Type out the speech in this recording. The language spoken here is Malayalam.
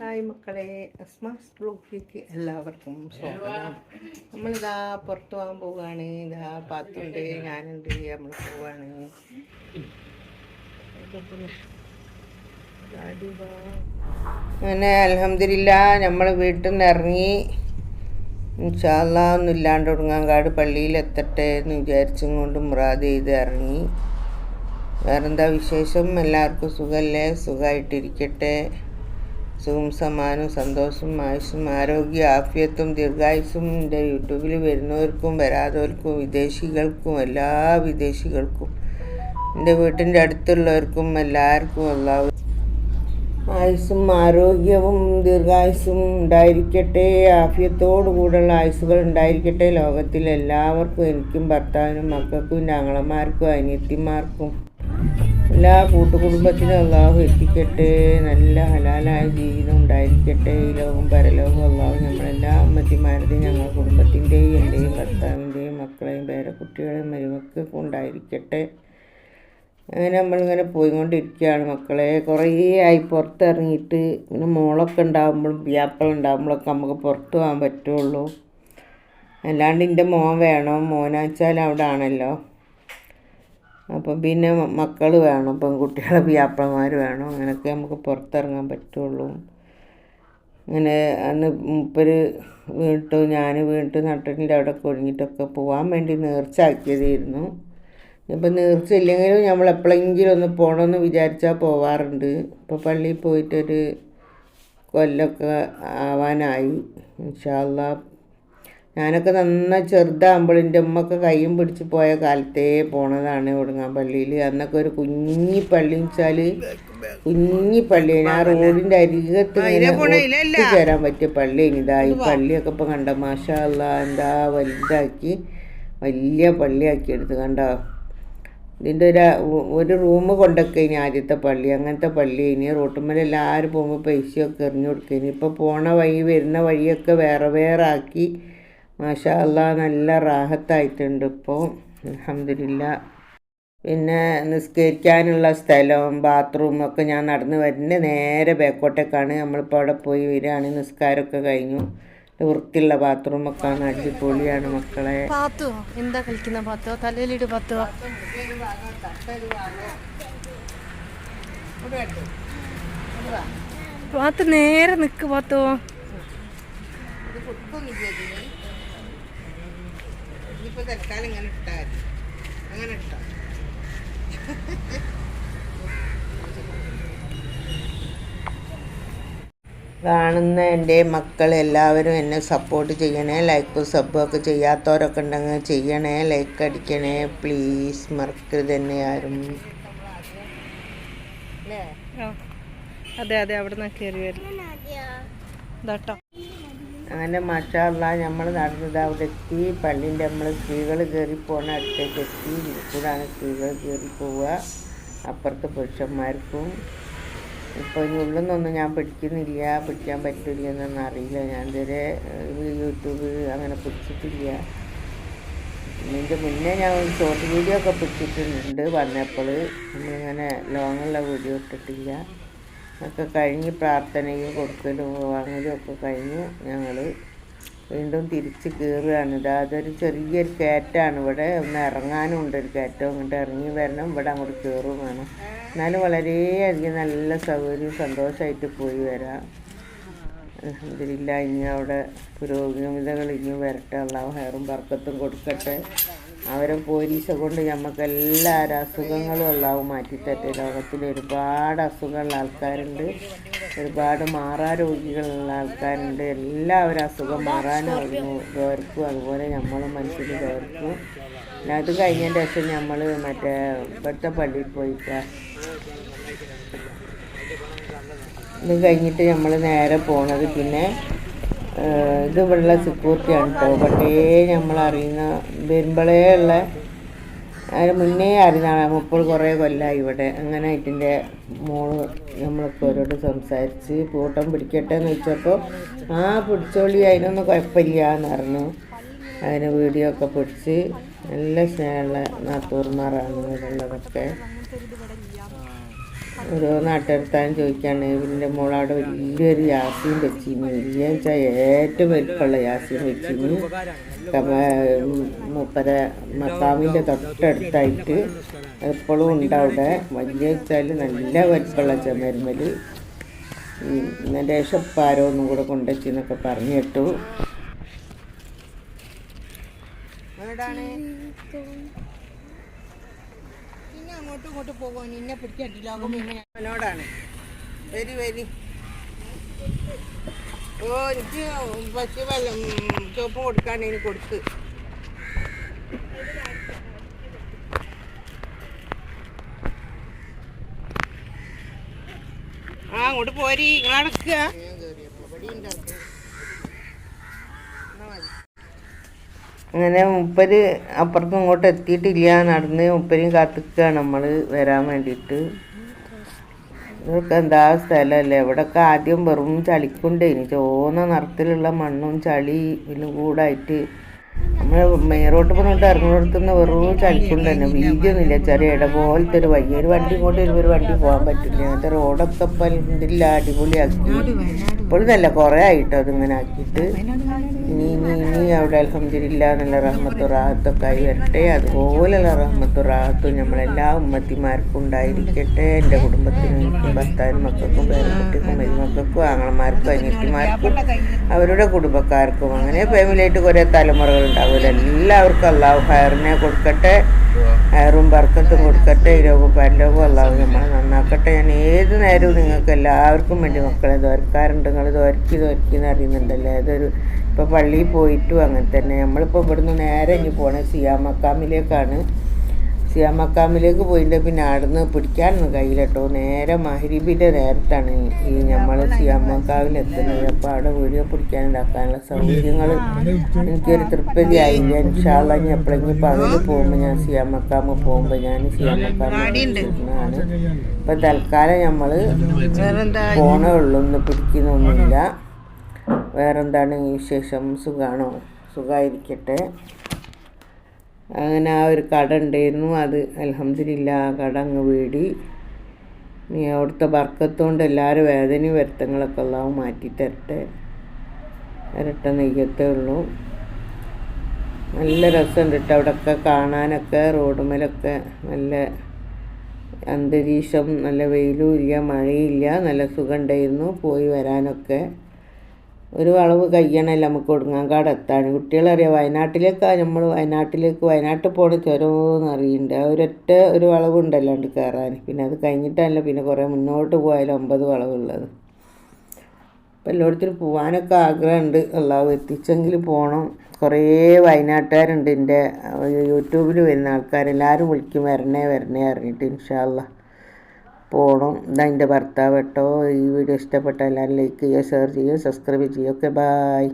ഹായ് മക്കളെ അസ്മാസ് ബ്ലോക്കിലേക്ക് എല്ലാവർക്കും സ്വാഗതം. നമ്മളിതാ പുറത്തു പോകാൻ പോവുകയാണ്. ഇതാ പാത്തുണ്ട് ഞാനുണ്ട് നമ്മൾ പോവാണ് അങ്ങനെ അലഹമില്ല നമ്മൾ വീട്ടിൽ നിന്ന് ഇറങ്ങി. ഇൻഷാല്ലാ ഉടുങ്ങാങ്കാട് പള്ളിയിൽ എത്തട്ടെ എന്ന് വിചാരിച്ചും കൊണ്ട് മുറാദ് ചെയ്ത് ഇറങ്ങി. വേറെന്താ വിശേഷം? എല്ലാവർക്കും സുഖമല്ലേ സുഖമായിട്ടിരിക്കട്ടെ സുഖം സമാനും സന്തോഷവും ആയുസ്സും ആരോഗ്യ ആഫ്യത്വം ദീർഘായുസ്സും എന്റെ യൂട്യൂബിൽ വരുന്നവർക്കും വരാത്തവർക്കും വിദേശികൾക്കും എല്ലാ വിദേശികൾക്കും എന്റെ വീട്ടിന്റെ അടുത്തുള്ളവർക്കും എല്ലാവർക്കും എല്ലാവരും ആയുസ്സും ആരോഗ്യവും ദീർഘായുസ്സും ഉണ്ടായിരിക്കട്ടെ ആഫ്യത്തോടു കൂടെയുള്ള ആയുസ്സുകൾ ഉണ്ടായിരിക്കട്ടെ. ലോകത്തിൽ എല്ലാവർക്കും എനിക്കും ഭർത്താവിനും മക്കൾക്കും ഞങ്ങളമാർക്കും അനിയത്തിമാർക്കും എല്ലാ കൂട്ടുകുടുംബത്തിനും അള്ളാഹു എത്തിക്കട്ടെ. നല്ല ഹലാലായ ജീവിതം ഉണ്ടായിരിക്കട്ടെ. ഈ ലോകം പരലോകം അള്ളാഹു നമ്മളെല്ലാ അമ്മത്തിമാരുടെയും ഞങ്ങളുടെ കുടുംബത്തിന്റെയും എന്റെയും ഭർത്താവിന്റെയും മക്കളെയും പേരക്കുട്ടികളെയും മരുമക്കൊക്കെ ഉണ്ടായിരിക്കട്ടെ. അങ്ങനെ നമ്മളിങ്ങനെ പോയിക്കൊണ്ടിരിക്കുകയാണ് മക്കളെ. കുറേ ആയി പുറത്തിറങ്ങിയിട്ട് പിന്നെ മോളൊക്കെ ഉണ്ടാകുമ്പോഴും പിയാപ്പളം ഉണ്ടാകുമ്പോഴൊക്കെ നമുക്ക് പുറത്ത് പോകാൻ പറ്റുള്ളൂ. അല്ലാണ്ട് എന്റെ മോൻ വേണം. മോനാച്ചാൽ അവിടെ ആണല്ലോ. അപ്പം പിന്നെ മക്കൾ വേണം പെൺകുട്ടികളെ വ്യാപ്പന്മാർ വേണം അങ്ങനെയൊക്കെ നമുക്ക് പുറത്തിറങ്ങാൻ പറ്റുള്ളൂ. അങ്ങനെ അന്ന് മുപ്പര് വീണിട്ട് ഞാൻ വീണിട്ട് നട്ടിന്റെ അവിടെ കൊഴിഞ്ഞിട്ടൊക്കെ പോകാൻ വേണ്ടി നേർച്ചയാക്കിയതായിരുന്നു ഇപ്പം നേർച്ച ഇല്ലെങ്കിലും നമ്മൾ എപ്പോഴെങ്കിലും ഒന്ന് പോകണമെന്ന് വിചാരിച്ചാൽ പോവാറുണ്ട്. ഇപ്പോൾ പള്ളിയിൽ പോയിട്ടൊരു കൊല്ലമൊക്കെ ആവാനായി. ഇൻഷാല്ല ഞാനൊക്കെ നന്നായി ചെറുതാകുമ്പോൾ എന്റെ ഉമ്മക്ക് കൈയും പിടിച്ച് പോയ കാലത്തേ പോണതാണ് ഒടുങ്ങാൻ പള്ളിയിൽ. അന്നൊക്കെ ഒരു കുഞ്ഞി പള്ളി വെച്ചാൽ കുഞ്ഞി പള്ളി. ആ റോഡിന്റെ അരികത്ത് തരാൻ ചേരാൻ പറ്റിയ പള്ളി. ഇതാ ഈ പള്ളിയൊക്കെ ഇപ്പം കണ്ട? മാഷാ അല്ലാ എന്താ വലുതാക്കി വലിയ പള്ളിയാക്കി എടുത്ത്. കണ്ടോ? ഇതിന്റെ ഒരു ഒരു റൂം കൊണ്ടൊക്കെ ഇനി ആദ്യത്തെ പള്ളി. അങ്ങനത്തെ പള്ളി. ഇനി റോട്ടുമ്മൽ എല്ലാവരും പോകുമ്പോൾ പൈസയൊക്കെ എറിഞ്ഞു കൊടുക്കുക ഇനി ഇപ്പോൾ പോണ വഴി വരുന്ന വഴിയൊക്കെ വേറെ വേറെ ആക്കി മാഷാ അല്ലാ നല്ല റാഹത്തായിട്ടുണ്ട് ഇപ്പോൾ അലഹമില്ല പിന്നെ നിസ്കരിക്കാനുള്ള സ്ഥലവും ബാത്റൂമും ഒക്കെ ഞാൻ നടന്ന് വരുന്ന നേരെ ബാക്കോട്ടേക്കാണ്. നമ്മളിപ്പോൾ അവിടെ പോയി വരികയാണ്. നിസ്കാരമൊക്കെ കഴിഞ്ഞു. വൃത്തിയുള്ള ബാത്റൂമൊക്കെ ആണ്. അടിപൊളിയാണ് മക്കളെ. പാത്തോ എന്താ കളിക്കുന്ന പാത്തോ പാത്തോ പാത്ത് നേരെ നിക്ക് പാത്തോ ഇനിയിപ്പോൾ തൽക്കാലം ഇങ്ങനെ ഇട്ടാൽ മതി. അങ്ങനെ ഇട്ടാ. കാണുന്ന എന്റെ മക്കൾ എല്ലാവരും എന്നെ സപ്പോർട്ട് ചെയ്യണേ ലൈക്കും സബും ഒക്കെ ചെയ്യാത്തവരൊക്കെ ഉണ്ടെങ്കിൽ ചെയ്യണേ ലൈക്ക് അടിക്കണേ പ്ലീസ് മറക്കരുത് തന്നെ ആരും. അതെ അതെ അവിടെ നിന്ന് കയറി വരും ഇതാട്ടോ. അങ്ങനെ മഷാല്ല നമ്മൾ നടന്നത് അവിടെ എത്തി. പള്ളിന്റെ നമ്മൾ സ്ത്രീകൾ കയറി പോകുന്ന അടുത്തേക്ക് എത്തി. ഇരിക്കൂടാണ് കൂടാണ് സ്ത്രീകൾ കയറി പോവുക. അപ്പുറത്ത് പുരുഷന്മാർക്കും. ഇപ്പോൾ ഇനി ഉള്ളിൽ നിന്നൊന്നും ഞാൻ പിടിക്കുന്നില്ല. പിടിക്കാൻ പറ്റില്ല എന്നൊന്നും അറിയില്ല. ഞാൻ ഇതുവരെ യൂട്യൂബ് അങ്ങനെ പിടിച്ചിട്ടില്ല. ഇതിന്റെ മുന്നേ ഞാൻ ഷോർട്ട് വീഡിയോ ഒക്കെ പിടിച്ചിട്ടുണ്ട് വന്നപ്പോൾ. നമ്മളിങ്ങനെ ലോങ്ങുള്ള വീഡിയോ ഇട്ടിട്ടില്ല. ഒക്കെ കഴിഞ്ഞ് പ്രാർത്ഥനയും കൊടുക്കലും വാങ്ങലും ഒക്കെ കഴിഞ്ഞ് ഞങ്ങൾ വീണ്ടും തിരിച്ച് കയറുകയാണ് അതൊരു ചെറിയൊരു കയറ്റാണ്. ഇവിടെ ഒന്ന് ഇറങ്ങാനും ഉണ്ട് ഒരു കയറ്റം. അങ്ങോട്ട് ഇറങ്ങി വരണം. ഇവിടെ അങ്ങോട്ട് കയറും വേണം. എന്നാലും വളരെയധികം നല്ല സൗകര്യം സന്തോഷമായിട്ട് പോയി വരാം. ഇതിലില്ല ഇനി അവിടെ പുരോഗമിതകൾ ഇനി വരട്ടെ. ഉള്ള ഹെയറും ബർക്കത്തും കൊടുക്കട്ടെ. അവരെ പോലീസെ കൊണ്ട് നമുക്ക് എല്ലാവരും അസുഖങ്ങളും അള്ളാഹു മാറ്റിത്തട്ടെ ലോകത്തിൽ ഒരുപാട് അസുഖമുള്ള ആൾക്കാരുണ്ട്. ഒരുപാട് മാറാ രോഗികളുള്ള ആൾക്കാരുണ്ട്. എല്ലാവരും അസുഖം മാറാനും ഗവർക്കും അതുപോലെ നമ്മളും മനസ്സിൽ ഗവർക്കും പിന്നെ അത് കഴിഞ്ഞതിന്റെ ശേഷം നമ്മൾ മറ്റേ ഇവിടുത്തെ പള്ളിയിൽ പോയിട്ട്. ഇത് കഴിഞ്ഞിട്ട് നമ്മൾ നേരെ പോണത് പിന്നെ ഇത് ഇവിടെയുള്ള സെക്യൂരിറ്റിയാണ് കേട്ടോ പണ്ടേ നമ്മൾ അറിയുന്ന വരുമ്പോഴേ ഉള്ള അതിന് മുന്നേ അറിയുന്നതാണ് മുപ്പത് കുറേ കൊല്ലമായി ഇവിടെ. അങ്ങനെ ഇതിന്റെ മോൾ നമ്മളൊക്കെ അവരോട് സംസാരിച്ച് കൂട്ടം പിടിക്കട്ടെ എന്ന് വെച്ചപ്പോൾ ആ പിടിച്ചോളി അതിനൊന്നും കുഴപ്പമില്ല എന്ന് പറഞ്ഞു. അതിന് വീഡിയോ ഒക്കെ പിടിച്ച് നല്ല സ്നേഹമുള്ള നാത്തൂർമാരാണ് ഇവിടെ ഉള്ളതൊക്കെ ഓരോ നാട്ടുകാർത്താൻ ചോദിക്കാണ് ഇവന്റെ മോളവിടെ വലിയൊരു യാസീൻ വെച്ചിന് വലിയ വെച്ചാൽ ഏറ്റവും വലിപ്പമുള്ള യാസീൻ വെച്ചിന്. മൂപ്പര മക്കാമിന്റെ തൊട്ടടുത്തായിട്ട് എപ്പോഴും ഉണ്ട് വലിയ വെച്ചാൽ നല്ല വലിപ്പമുള്ള ചെമരുമൽ ശേഷം ഇപ്പം ഒന്നും കൂടെ കൊണ്ടുവച്ചെന്നൊക്കെ പറഞ്ഞു കേട്ടു. എവിടാണ് അങ്ങോട്ടും ഇങ്ങോട്ടും പോകുമോ നിന്നെ പിടിക്കാൻ അവനോടാണ്. വരി വരി. ഓ എനിക്ക് പച്ച വെള്ളം ചോപ്പ് കൊടുക്കാണ്ട് ഇനി കൊടുത്ത്. ആ അങ്ങോട്ട് പോരി. നിങ്ങളടക്കുക അങ്ങനെ മുപ്പര് അപ്പുറത്തും ഇങ്ങോട്ട് എത്തിയിട്ടില്ല നടന്ന് മുപ്പരും കാത്തിക്കുകയാണ് നമ്മൾ വരാൻ വേണ്ടിയിട്ട്. ഇതൊക്കെ എന്താ സ്ഥലമല്ലേ ഇവിടെയൊക്കെ ആദ്യം വെറും ചളിക്കുണ്ടേനി. ചോന്ന നിറത്തിലുള്ള മണ്ണും ചളി ഇതിലും കൂടായിട്ട് നമ്മൾ മെയിൻ റോഡ് പറഞ്ഞിട്ട് ഇറങ്ങുന്നിടത്തുനിന്ന് വെറും ചളിക്കുണ്ട് തന്നെ വീതിയൊന്നുമില്ല ചെറിയ ഇട പോലത്തെ ഒരു വയ്യ ഒരു വണ്ടി കൊണ്ട് വരുമ്പോൾ ഒരു വണ്ടി പോകാൻ പറ്റില്ല. അങ്ങനത്തെ റോഡൊക്കെ ഇപ്പം ഇതില്ല അടിപൊളിയാക്കി. ഇപ്പോഴും നല്ല കുറേ ആയിട്ടോ അതിങ്ങനെ ആക്കിയിട്ട്. ഇനി ഇനി ഇനി അവിടെ അലഹമില്ല നല്ല റഹ്മത്തു റാഹത്തൊക്കെ ആയി വരട്ടെ. അതുപോലെയുള്ള റഹ്മത്തു റാഹത്തും നമ്മളെല്ലാ ഉമ്മത്തിമാർക്കും ഉണ്ടായിരിക്കട്ടെ. എന്റെ കുടുംബത്തിനും ഭർത്താവിനും മക്കൾക്കും പേരക്കുട്ടിക്കും മരുമക്കൾക്കും ആങ്ങളമാർക്കും അനിയത്തിമാർക്കും അവരുടെ കുടുംബക്കാർക്കും അങ്ങനെ ഫാമിലിയായിട്ട് കുറേ തലമുറകൾ എല്ലാവർക്കും അള്ളാഹു ഹയറിനെ കൊടുക്കട്ടെ ഹയറും ബർക്കത്തും കൊടുക്കട്ടെ രോഗവും പരലോകവും അള്ളാഹു നമ്മളെ നന്നാക്കട്ടെ. ഞാൻ ഏത് നേരവും നിങ്ങൾക്ക് എല്ലാവർക്കും വേണ്ടി മക്കളെ ദ്വാരക്കാരുണ്ട് നിങ്ങൾ ദോരക്കി ദോരക്കി എന്ന് അറിയുന്നുണ്ടല്ലോ ഏതൊരു ഇപ്പോൾ പള്ളിയിൽ പോയിട്ടും അങ്ങനെ തന്നെ. നമ്മളിപ്പോൾ ഇവിടുന്ന് നേരെ ഇനി പോണേ സിയാമക്കാമിലേക്കാണ് സിയാമക്കാമിലേക്ക് പോയിട്ട് പിന്നെ അവിടുന്ന് പിടിക്കാനൊന്നും കയ്യിലട്ടോ നേരെ മഹരീബിന്റെ നേരത്താണ് ഈ നമ്മൾ സിയാമക്കാവിൽ എത്തുന്നത് അപ്പോൾ അവിടെ വീഡിയോ പിടിക്കാനുണ്ടാക്കാനുള്ള സൗകര്യങ്ങൾ എനിക്കൊരു തൃപ്തിയായില്ല. ഇൻഷാള്ള ഞാൻ എപ്പോഴെങ്കിലും പകൽ പോകുമ്പോൾ ഞാൻ സിയാമക്കാമ് പോകുമ്പോൾ ഞാൻ സിയാമക്കാമാണ് ഇപ്പം തൽക്കാലം നമ്മൾ പോണേ ഉള്ളൂ. ഒന്ന് പിടിക്കുന്നൊന്നുമില്ല. വേറെന്താണ് ഈ വിശേഷം? സുഖമാണോ സുഖമായിരിക്കട്ടെ അങ്ങനെ ആ ഒരു കട ഉണ്ടായിരുന്നു. അത് അലഹമില്ല ആ കട അങ്ങ് വീടി. നീ അവിടുത്തെ ബർക്കത്തുകൊണ്ട് എല്ലാവരും വേദനയും വരുത്തങ്ങളൊക്കെ ഉള്ളവും മാറ്റി തരട്ടെ. ഇരട്ട നെയ്യത്തേ ഉള്ളൂ. നല്ല രസമുണ്ട് കേട്ടോ. അവിടെയൊക്കെ കാണാനൊക്കെ റോഡുമേലൊക്കെ നല്ല അന്തരീക്ഷം നല്ല വെയിലും ഇല്ല മഴയില്ല നല്ല സുഖമുണ്ടായിരുന്നു പോയി വരാനൊക്കെ. ഒരു വളവ് കയ്യണല്ല നമുക്ക് ഒടുങ്ങാങ്കാട് എത്താൻ കുട്ടികളറിയാം വയനാട്ടിലേക്കാണ് നമ്മൾ വയനാട്ടിലേക്ക് വയനാട്ടിൽ പോണ ചുരമെന്ന് അറിയുന്നുണ്ട് ആ ഒരൊറ്റ ഒരു വളവുണ്ടല്ലോ ഉണ്ട് കയറാൻ പിന്നെ അത് കഴിഞ്ഞിട്ടല്ല പിന്നെ കുറേ മുന്നോട്ട് പോയാലും ഒമ്പത് വളവുള്ളത്. അപ്പം എല്ലായിടത്തും പോകാനൊക്കെ ആഗ്രഹമുണ്ട് അള്ളാഹു എത്തിച്ചെങ്കിൽ പോകണം കുറേ വയനാട്ടുകാരുണ്ട് എന്റെ യൂട്യൂബിൽ വരുന്ന ആൾക്കാരെല്ലാവരും വിളിക്കും വരണേ വരണേ അറിഞ്ഞിട്ട് ഇൻഷാല്ല പോകണം എന്റെ ഭർത്താവ് കേട്ടോ. ഈ വീഡിയോ ഇഷ്ടപ്പെട്ട എല്ലാവരും ലൈക്ക് ചെയ്യുക ഷെയർ ചെയ്യുക സബ്സ്ക്രൈബ് ചെയ്യുക. Okay bye